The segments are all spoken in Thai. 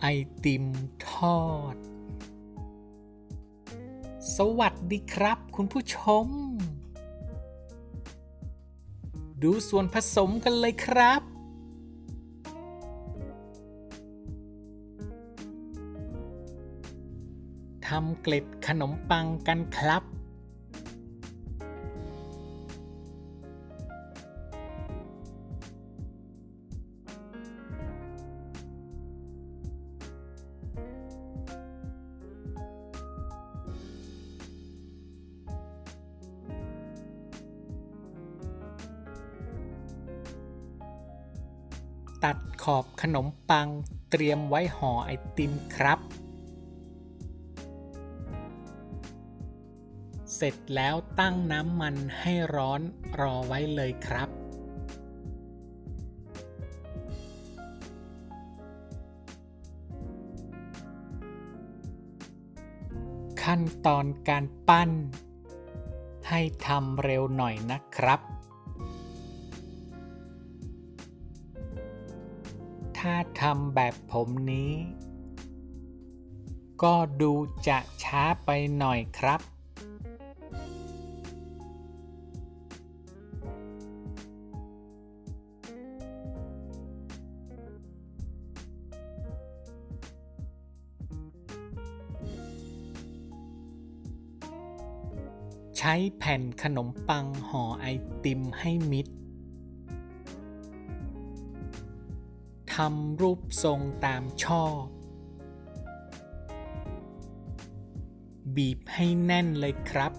ไอติมทอด สวัสดีครับ คุณผู้ชม ดูส่วนผสมกันเลยครับ ทำเกล็ดขนมปังกันครับ ตัดขอบขนมปังเตรียมไว้ห่อไอติมครับ เสร็จแล้วตั้งน้ำมันให้ร้อนรอไว้เลยครับ ขั้นตอนการปั้น ให้ทำเร็วหน่อยนะครับ ถ้าทำแบบผมนี้ ก็ดูจะช้าไปหน่อยครับ ใช้แผ่นขนมปังห่อไอติมให้มิด ทำรูปทรงตามชอบ บีบให้แน่นเลยครับ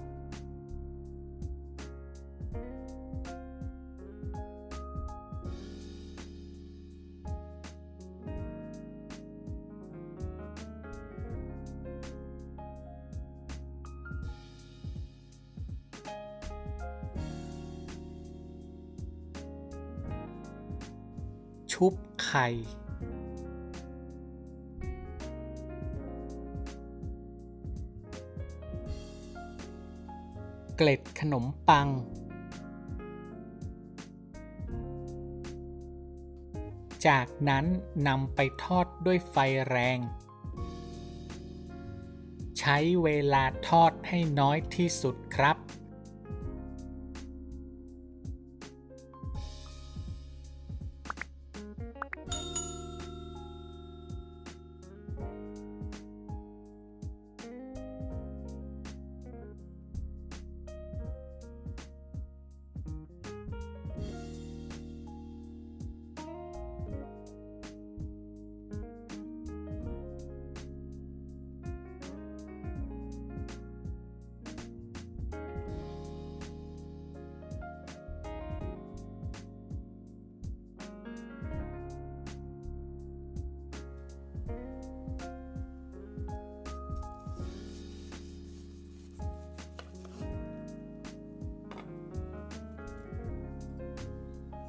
ชุบไข่เกล็ดขนมปัง จากนั้นนำไปทอดด้วยไฟแรง ใช้เวลาทอดให้น้อยที่สุดครับ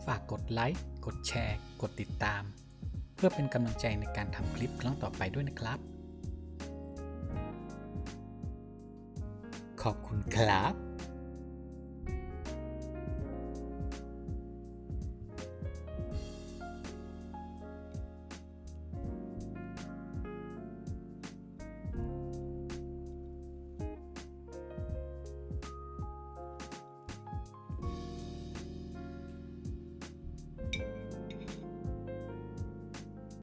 ฝากกดไลค์ กดแชร์ กดติดตาม เพื่อเป็นกำลังใจในการทำคลิปครั้งต่อไปด้วยนะครับ ขอบคุณครับ